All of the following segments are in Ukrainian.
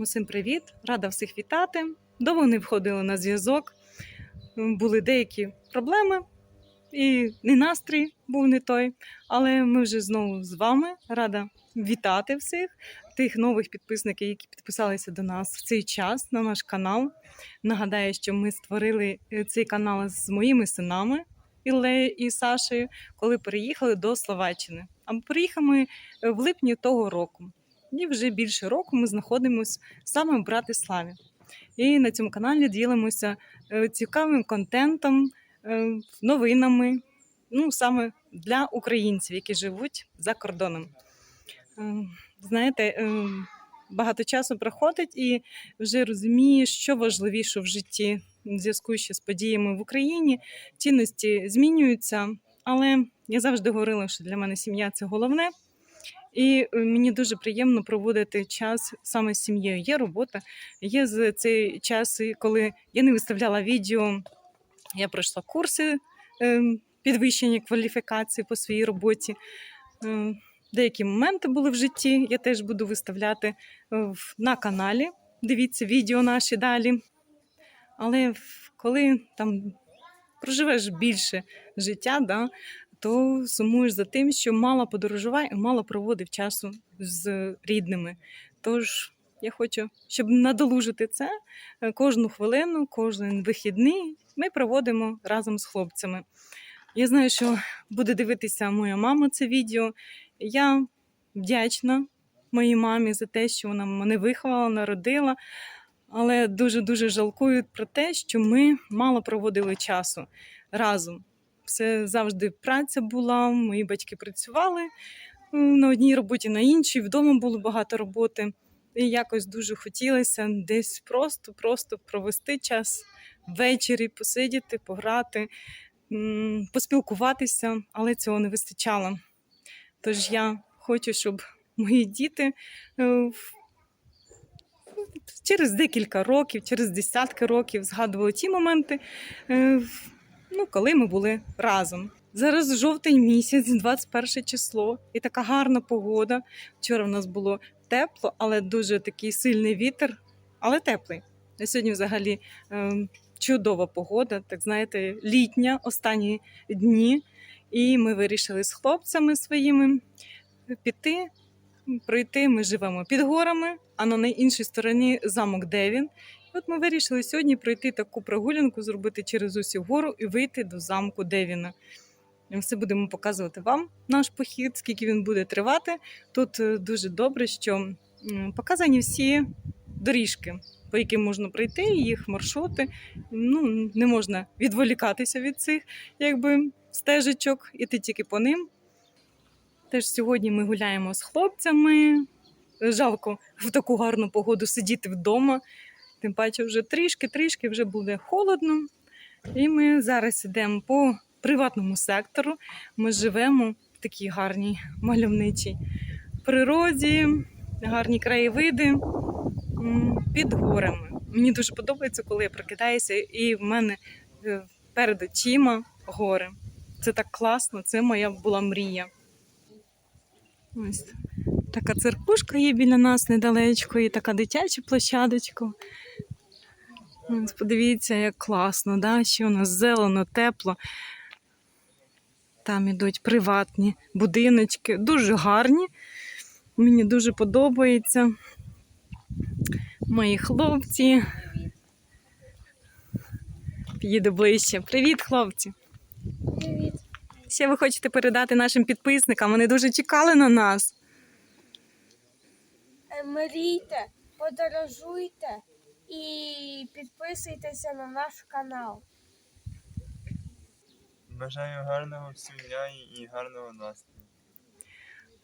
Усім привіт! Рада всіх вітати. Довго не входили на зв'язок. Були деякі проблеми, і не настрій був не той. Але ми вже знову з вами. Рада вітати всіх тих нових підписників, які підписалися до нас в цей час на наш канал. Нагадаю, що ми створили е, цей канал з моїми синами Іллею і Сашею, коли переїхали до Словаччини. А приїхали ми е, в липні того року. І вже більше року ми знаходимося саме в Братиславі. І на цьому каналі ділимося е, цікавим контентом, е, новинами, ну саме для українців, які живуть за кордоном. Е, Знаєте, багато часу проходить і вже розумієш, що важливіше в житті в зв'язку ще з подіями в Україні. Цінності змінюються, але я завжди говорила, що для мене сім'я це головне. І е, мені дуже приємно проводити час саме з сім'єю. Є робота, є з цей час, коли я не виставляла відео, я пройшла курси е, підвищення кваліфікації по своїй роботі. Е, Деякі моменти були в житті, я теж буду виставляти е, на каналі. Дивіться відео наші далі. Але коли там проживеш більше життя, да, то сумуєш за тим, що мало подорожував і мало проводив часу з рідними. Тож я хочу, щоб надолужити це е, кожну хвилину, кожен вихідний ми проводимо разом з хлопцями. Я знаю, що буде дивитися моя мама це відео. Я вдячна моїй мамі за те, що вона мене виховала, народила. Але дуже дуже жалкую про те, що ми мало проводили часу разом. Це завжди праця була. Мої батьки працювали на одній роботі, на іншій. Вдома було багато роботи. І якось дуже хотілося десь просто-просто провести час ввечері, посидіти, пограти, поспілкуватися, але цього не вистачало. Тож я хочу, щоб мої діти е, через декілька років, через десятки років згадували ті моменти, е, ну, коли ми були разом. Зараз жовтень місяць, 21 число, і така гарна погода. Вчора в нас було тепло, але дуже такий сильний вітер, але теплий. А сьогодні взагалі е, чудова погода, так знаєте, літня, останні дні. І ми вирішили з хлопцями своїми піти, пройти. Ми живемо під горами, а на іншій стороні замок Девін. От ми вирішили сьогодні пройти таку прогулянку, зробити через усю гору і вийти до замку Девіна. І Все будемо показувати вам наш похід, скільки він буде тривати. Тут е, дуже добре, що показані всі доріжки, по яким можна пройти, їх маршрути. Ну, не можна відволікатися від цих якби, стежечок, іти тільки по ним. Теж сьогодні ми гуляємо з хлопцями. Жалко в таку гарну погоду сидіти вдома. Тим паче вже трішки-трішки вже буде холодно. І ми зараз йдемо по приватному сектору. Ми живемо в такій гарній мальовничій природі, гарні краєвиди під горами. Мені дуже подобається, коли я прокидаюся, і в мене е, перед очима гори. Це так класно, це моя була мрія. Ось така церквушка є біля нас недалечко, і така дитяча площадочка. Подивіться, як класно, да? що у нас зелено, тепло. Там ідуть приватні будиночки, дуже гарні. Мені дуже подобається. Мої хлопці. Підійду ближче. Привіт, хлопці! Привіт. Ще ви хочете передати нашим підписникам? Вони дуже чекали на нас. Е, Мрійте, подорожуйте і підписуйтеся на наш канал. Бажаю гарного всім дня і- і гарного настрою.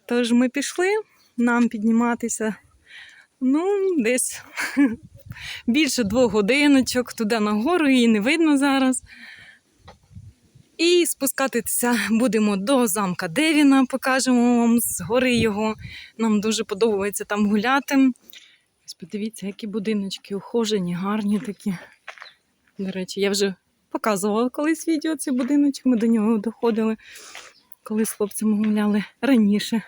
Тож ми пішли нам підніматися. Ну, десь більше двох годиночок туди нагору, її не видно зараз. І спускатися будемо до замка Девіна, покажемо вам з гори його. Нам дуже подобається там гуляти. Ось подивіться, які будиночки ухожені, гарні такі. До речі, я вже показувала колись відео цей будиночок, ми до нього доходили, коли з хлопцями гуляли раніше.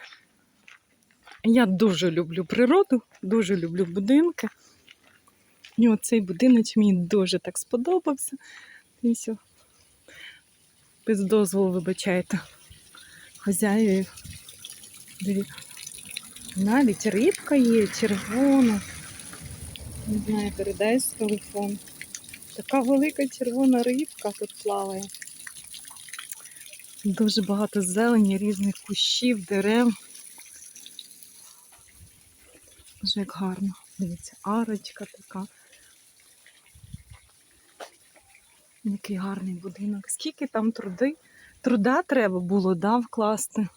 Я дуже люблю природу, дуже люблю будинки. І оцей будиночок мені дуже так сподобався. І все. Без дозволу, вибачайте, хазяїв. Дивіться. Навіть рибка є червона. Не знаю, передай з телефон. Така велика червона рибка тут плаває. Дуже багато зелені, різних кущів, дерев. Дуже як гарно. Дивіться, арочка така. Який гарний будинок. Скільки там труди, труда треба було, да, вкласти.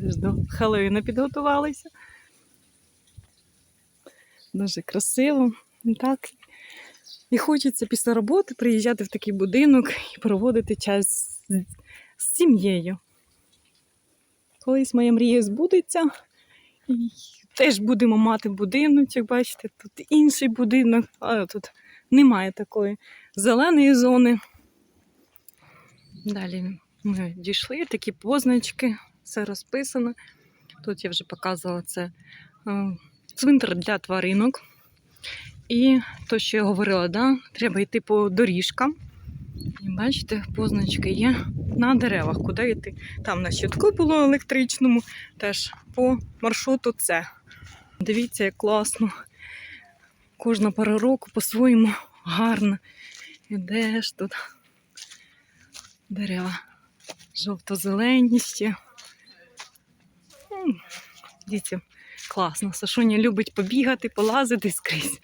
Теж до Хеллоуіна підготувалися. Дуже красиво. Так. І хочеться після роботи приїжджати в такий будинок і проводити час з, з сім'єю. Колись моя мрія збудеться, і теж будемо мати будиночок, бачите, тут інший будинок, а тут немає такої зеленої зони. Далі ми дійшли, такі позначки, все розписано. Тут я вже показувала це е, цвинтар для тваринок. І то, що я говорила, да, треба йти по доріжкам. І бачите, позначки є на деревах, куди йти. Там на щитку було електричному, теж по маршруту це. Дивіться, як класно. Кожна пара року по-своєму гарно. Ідеш тут. Дерева жовто-зелені ще. Дивіться, класно. Сашоня любить побігати, полазити скрізь.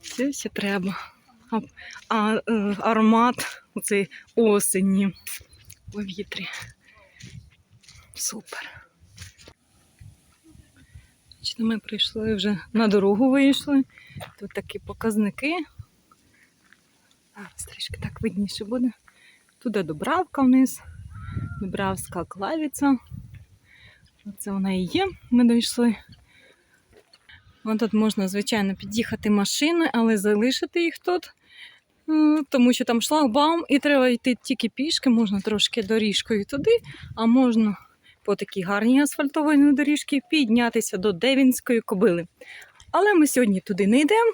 Все ще треба. А, а е, аромат оцей осені в повітрі. Супер. Ми прийшли вже на дорогу вийшли. Тут такі показники. Зараз трішки так видніше буде. Туди Дубравка вниз, Дубравська клавіця. Оце вона і є. Ми дійшли. Вон тут можна, звичайно, під'їхати машини, але залишити їх тут, е, тому що там шлагбаум, і треба йти тільки пішки, можна трошки доріжкою туди, а можна по такій гарній асфальтованій доріжці піднятися до Девінської кобили. Але ми сьогодні туди не йдемо,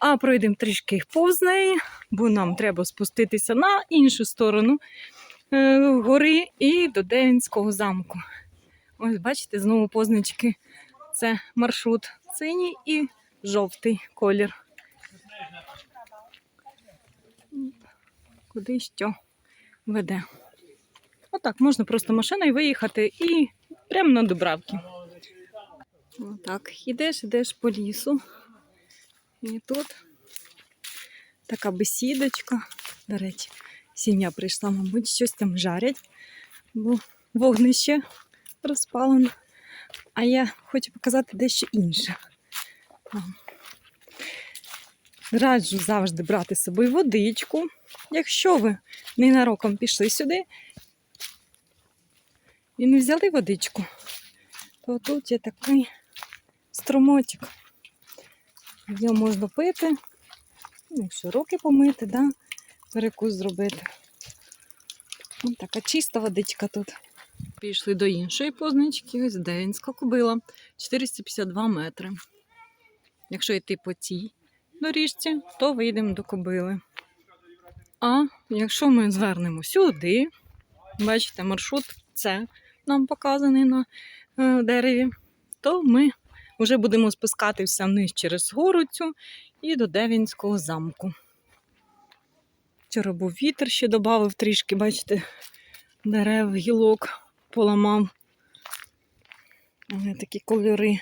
а пройдемо трішки повз неї, бо нам треба спуститися на іншу сторону е, гори і до Девінського замку. Ось бачите, знову позначки. Це маршрут синій і жовтий колір. Куди що веде. Отак, можна просто машиною виїхати і прямо на Дубравки. Отак, ідеш, ідеш по лісу. І тут така бесідочка. До речі, сім'я прийшла, мабуть, щось там жарять, бо вогнище розпалено. А я хочу показати дещо інше. Раджу завжди брати з собою водичку. Якщо ви ненароком пішли сюди і не взяли водичку, то тут є такий струмочок. Його можна пити, ну, якщо руки помити, да, перекус зробити. Ось така чиста водичка тут. Пішли до іншої позначки, ось Девінська кобила, 452 метри. Якщо йти по цій доріжці, то вийдемо до кобили. А якщо ми звернемо сюди, бачите, маршрут це нам показаний на е, дереві, то ми вже будемо спускатися вниз через гору цю і до Девінського замку. Вчора був вітер, ще додав трішки, бачите, дерев, гілок поламав. Вони такі кольори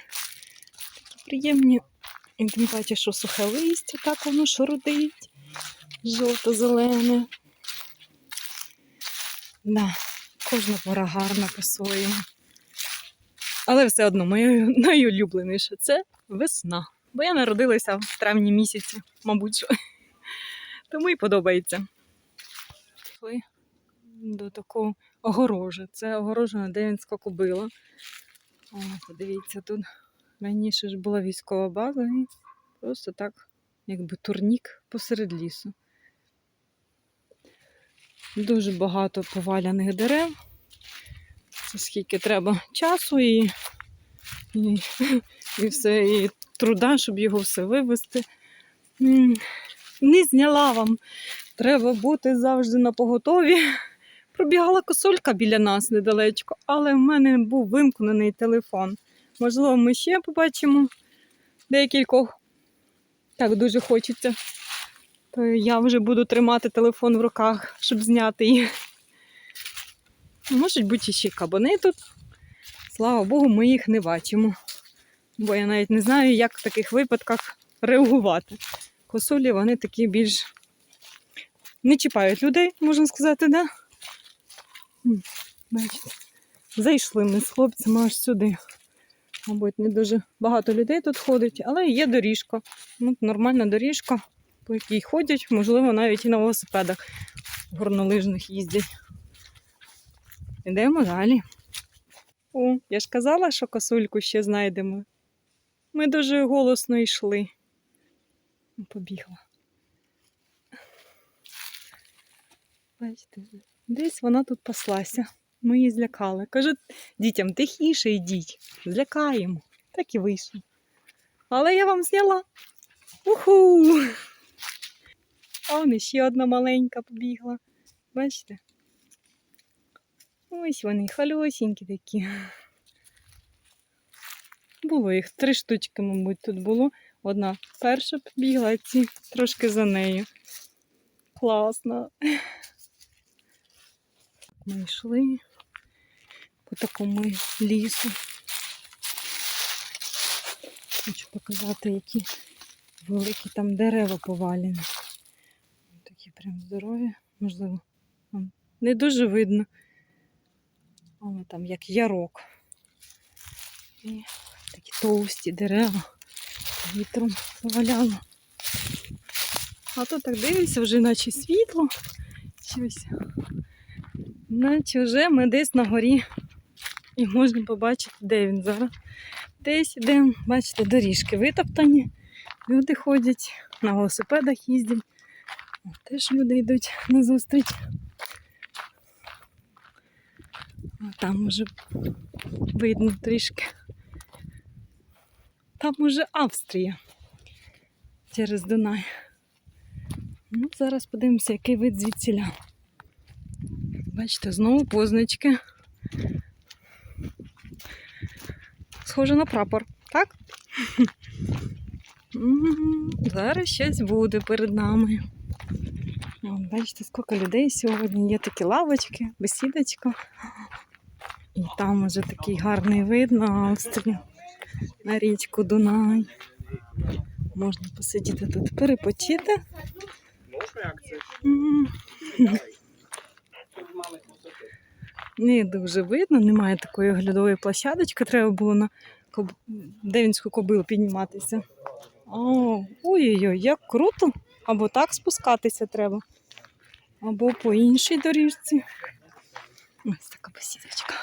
такі приємні. І тим паче, що сухе листя, так воно шурудить. Жовто-зелене. Да, кожна пора гарна по-своєму. Але все одно моє найулюбленіше це весна. Бо я народилася в травні місяці, мабуть. що. Тому і подобається. До такого огорожі. Це огорожена Девінська кобила. О, подивіться, тут раніше ж була військова база і просто так, якби турнік посеред лісу. Дуже багато поваляних дерев. Це скільки треба часу і, і, і все, і труда, щоб його все вивезти. Не зняла вам. Треба бути завжди на поготові. Пробігала косулька біля нас недалечко, але в мене був вимкнений телефон. Можливо, ми ще побачимо декількох. Так дуже хочеться. То я вже буду тримати телефон в руках, щоб зняти їх. Можуть бути ще кабани тут. Слава Богу, ми їх не бачимо. Бо я навіть не знаю, як в таких випадках реагувати. Косулі вони такі більш не чіпають людей, можна сказати, да? Бачите, зайшли ми з хлопцями аж сюди. Мабуть, не дуже багато людей тут ходить, але є доріжка. Ну, нормальна доріжка, по якій ходять, можливо, навіть і на велосипедах горнолижних їздять. Йдемо далі. О, я ж казала, що косульку ще знайдемо. Ми дуже голосно йшли. Побігла. Бачите, десь вона тут паслася. Ми її злякали. Кажу дітям, тихіше йдіть, злякаємо. Так і вийшло. Але я вам зняла. Уху! А он ще одна маленька побігла. Бачите? Ось вони халюсінькі такі. Було їх три штучки, мабуть, тут було. Одна перша побігла, ці трошки за нею. Класно. Ми йшли по такому лісу. Хочу показати, які великі там дерева повалені. Такі прям здорові, можливо, не дуже видно. Але там як ярок. І такі товсті дерева вітром поваляло. А то так дивишся, вже наче світло. Щось. Наче вже ми десь на горі. І можна побачити, де він зараз. Десь ідемо, бачите, доріжки витоптані. Люди ходять, на велосипедах їздять. Теж люди йдуть на зустріч. Там уже видно трішки. Там уже Австрія через Дунай. Ну, зараз подивимося, який вид звідсіля. Бачите, знову позначки. Схоже на прапор, так? Зараз щось буде перед нами. Бачите, скільки людей сьогодні. Є такі лавочки, бесідочка. І там уже такий гарний вид на Австрію, на річку Дунай. Можна посидіти тут, перепочити. М. Не дуже видно, немає такої оглядової площадочки, треба було на коб... Девінську кобилу підніматися. Ой-ой-ой, як круто! Або так спускатися треба, або по іншій доріжці. Ось така бесідочка.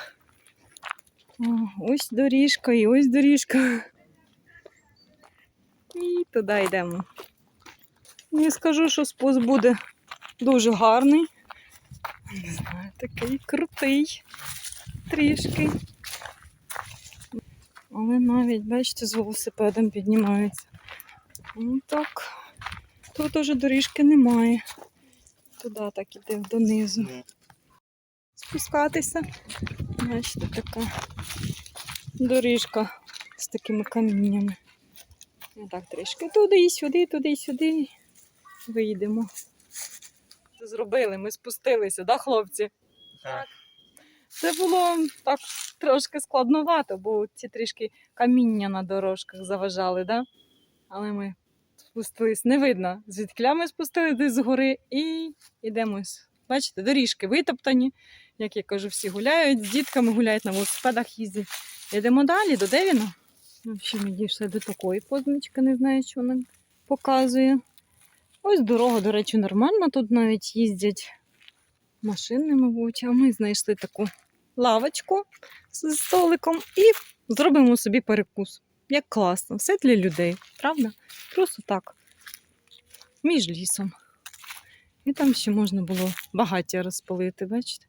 О, ось доріжка і ось доріжка. І туди йдемо. Не скажу, що спуск буде дуже гарний. Не знаю, такий крутий трішки. Але навіть, бачите, з велосипедом піднімаються. Ну так, тут уже доріжки немає. Туди так іде донизу. Спускатися. Бачите, така доріжка з такими каміннями. І так трішки туди і сюди, туди і сюди. Вийдемо. Зробили, ми спустилися, да, хлопці? Це було так трошки складновато, бо ці трішки каміння на дорожках заважали, да? але ми спустились, не видно. Звідкля ми спустили десь з гори і йдемо. Бачите, доріжки витоптані. Як я кажу, всі гуляють, з дітками гуляють на велосипедах їздять. Йдемо далі до Девіна. Ну, Ще ми дійшли до такої позначки, не знаю, що вона показує. Ось дорога, до речі, нормальна. Тут навіть їздять машини, мабуть. А ми знайшли таку лавочку з столиком і зробимо собі перекус. Як класно, все для людей, правда? Просто так. Між лісом. І там ще можна було багаття розпалити, бачите?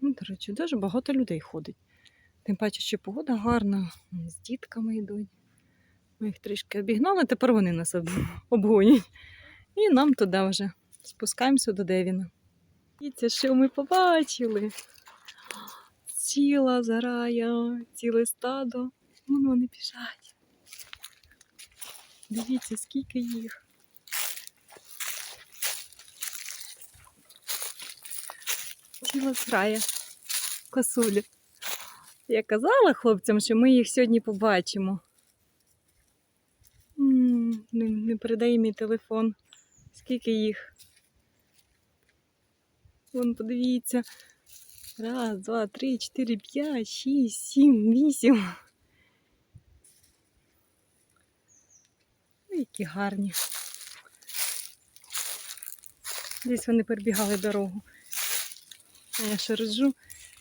Ну, до речі, дуже багато людей ходить. Тим паче, що погода гарна, з дітками йдуть. Ми їх трішки обігнали, тепер вони нас обгонять. І нам туди вже спускаємося до Девіна. Дивіться, що ми побачили. Ціла зарая, ціле стадо. Вон вони біжать. Дивіться, скільки їх. Ціла зграя косулі. Я казала хлопцям, що ми їх сьогодні побачимо. Не, не передає мій телефон. Скільки їх? Вон, подивіться. Раз, два, три, чотири, п'ять, шість, сім, вісім. Ой, які гарні. Десь вони перебігали дорогу. Я ще ржу,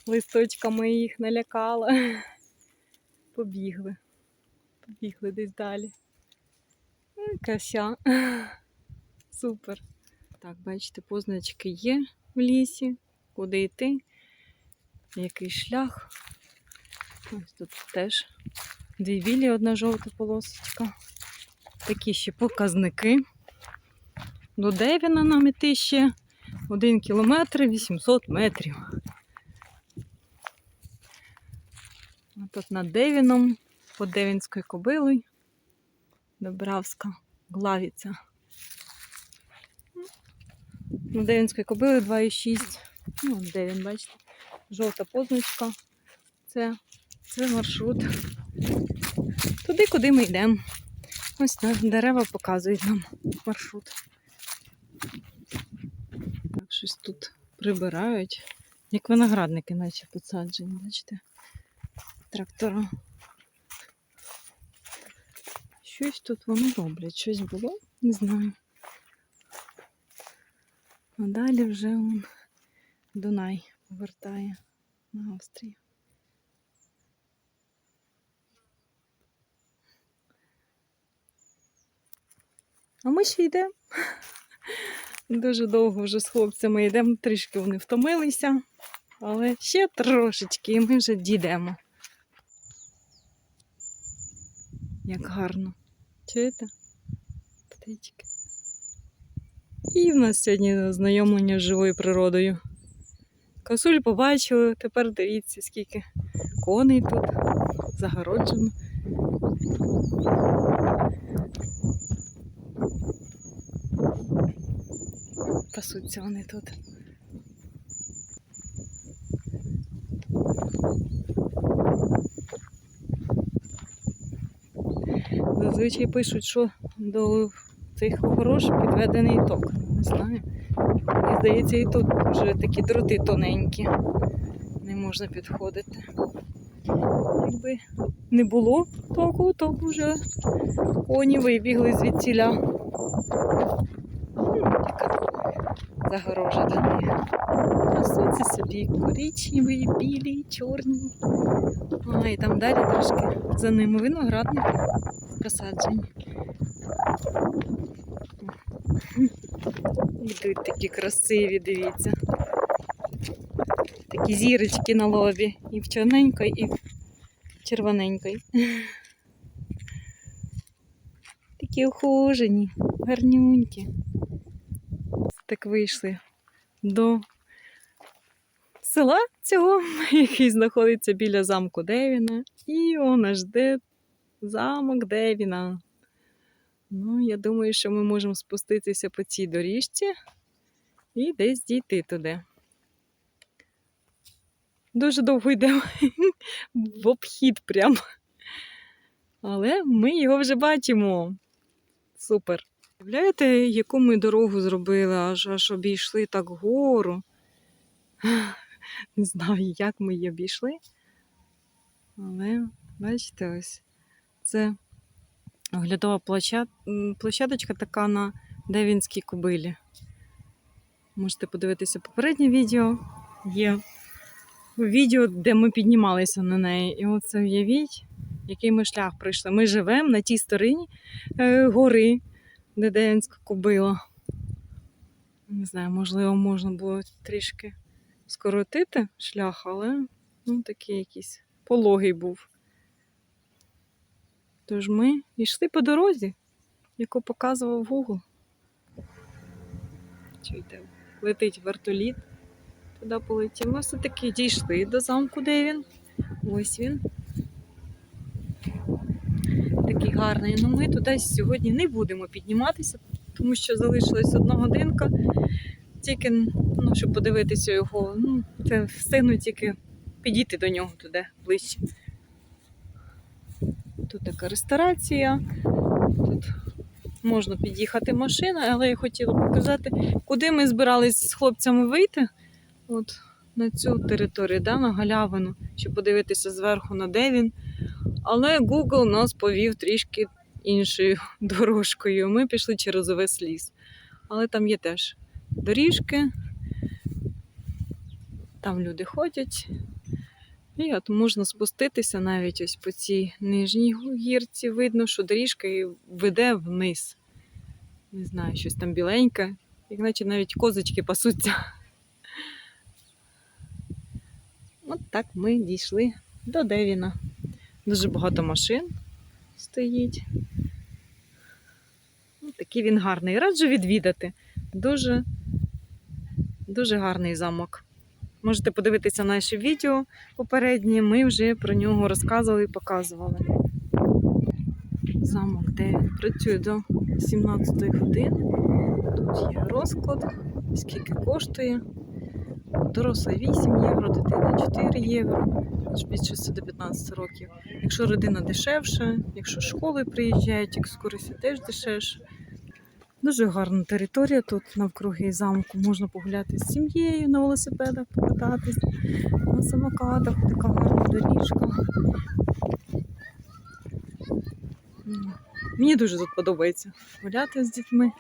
листочками їх налякала. Побігли. Побігли десь далі. Ой, Крася. Супер. Так, бачите, позначки є в лісі, куди йти, який шлях. Ось тут теж дві білі, одна жовта полосочка. Такі ще показники. До Девіна нам іти ще 1 кілометр 800 метрів. Тут над Девіном, под Девінською кобилою, Добравська главіця. На кобили 2,6. Ну, от Девін, бачите, жовта позначка. Це, це маршрут. Туди, куди ми йдемо. Ось дерева показують нам маршрут. Так, щось тут прибирають. Як виноградники, наче посаджені, бачите? Трактора. Щось тут вони роблять. Щось було? Не знаю. А далі вже он Дунай повертає на Австрію. А ми ще йдемо. Дуже довго вже з хлопцями йдемо, трішки вони втомилися, але ще трошечки, і ми вже дійдемо. Як гарно. Чуєте? Птички. І в нас сьогодні ознайомлення з живою природою. Косуль побачили, тепер дивіться, скільки коней тут загороджено. Пасуться вони тут. Зазвичай пишуть, що до цих огорож підведений ток. Не знаю. Мені здається, і тут вже такі дроти тоненькі. Не можна підходити. Якби не було току, то б вже коні вибігли Яка загорожа до них. Красуться собі коричневі, білі, чорні. А, і там далі трошки за ними виноградники посаджені. Йдуть такі красиві, дивіться. Такі зірочки на лобі. І в чорненької, і в червоненької. Такі ухожені, гарнюнькі. Так вийшли до села цього, який знаходиться біля замку Девіна. І он аж де замок Девіна. Ну, я думаю, що ми можемо спуститися по цій доріжці і десь дійти туди. Дуже довго йдемо в обхід прямо. Але ми його вже бачимо. Супер. Уявляєте, яку ми дорогу зробили, аж аж обійшли так гору. Не знаю, як ми її обійшли. Але бачите, ось це оглядова площадочка така на Девінській кобилі. Можете подивитися попереднє відео. Є відео, де ми піднімалися на неї. І оце уявіть, який ми шлях пройшли. Ми живемо на тій стороні е, гори, де Девінська кобила. Не знаю, можливо, можна було трішки скоротити шлях, але ну, такий якийсь пологий був. Тож ми йшли по дорозі, яку показував Google. Чуєте, летить вертоліт. Туди полетів. Ми все-таки дійшли до замку, де він. Ось він. Такий гарний. Ну ми туди сьогодні не будемо підніматися, тому що залишилась одна годинка. Тільки, ну, щоб подивитися його, ну, це встигну тільки підійти до нього туди ближче. Тут така ресторація. Тут можна під'їхати машина, але я хотіла показати, куди ми збирались з хлопцями вийти. От на цю територію, да, на галявину, щоб подивитися зверху на де він. Але Google нас повів трішки іншою дорожкою. Ми пішли через увесь ліс. Але там є теж доріжки, там люди ходять. І от можна спуститися навіть ось по цій нижній гірці. Видно, що доріжка і веде вниз. Не знаю, щось там біленьке, як наче навіть козочки пасуться. От так ми дійшли до Девіна. Дуже багато машин стоїть. Ну, такий він гарний. Раджу відвідати. Дуже, дуже гарний замок. Можете подивитися наші відео попередні. Ми вже про нього розказували і показували. Замок, де працює до 17 години. Тут є розклад, скільки коштує. Доросла 8 євро, дитина 4 євро, від 6 до 15 років. Якщо родина дешевша, якщо школи приїжджають, екскурсії теж дешевше. Дуже гарна територія тут навкруги замку. Можна погуляти з сім'єю на велосипедах, покататись, на самокатах, така гарна доріжка. Мені дуже тут подобається гуляти з дітьми.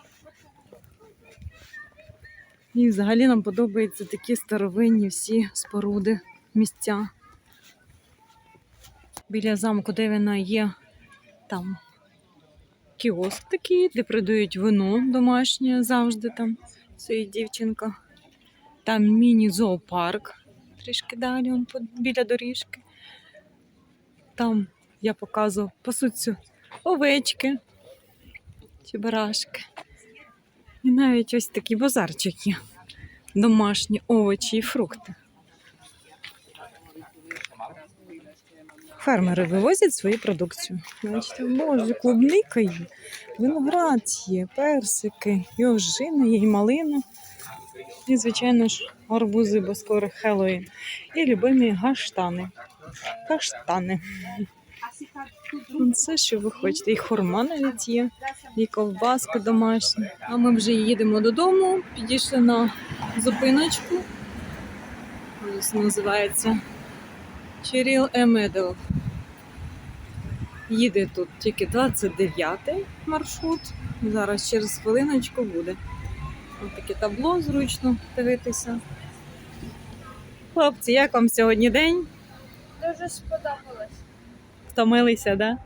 І взагалі нам подобаються такі старовинні всі споруди, місця. Біля замку Девіна є там кіоск такий, де продають вино домашнє завжди там стоїть дівчинка. Там міні-зоопарк трішки далі, он біля доріжки. Там я показував, пасуться овечки чи барашки. І навіть ось такі базарчики. Домашні овочі і фрукти. Фермери вивозять свою продукцію. Бачите, боже, клубника є, виноград є, персики, і ожина є, і малина. І, звичайно ж, арбузи, бо скоро Хеллоуін. І любимі гаштани. Каштани. Це що ви хочете. І хурма навіть є, і ковбаски домашні. А ми вже їдемо додому, підійшли на зупиночку. Ось називається Черіл Емедов. Їде тут тільки 29-й маршрут. Зараз через хвилиночку буде. Ось таке табло зручно дивитися. Хлопці, як вам сьогодні день? Дуже сподобалось. Втомилися, да?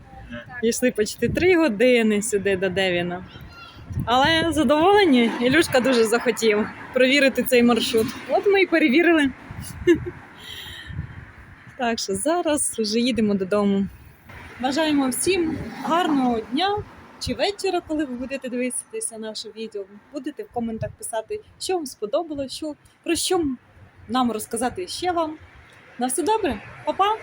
Йшли почти три години сюди до Девіна. Але задоволені, Ілюшка дуже захотів провірити цей маршрут. От ми і перевірили. Так що зараз вже їдемо додому. Бажаємо всім гарного дня чи вечора, коли ви будете дивитися наше відео. Будете в коментах писати, що вам сподобалося, що, про що нам розказати ще вам. На все добре, Па-па!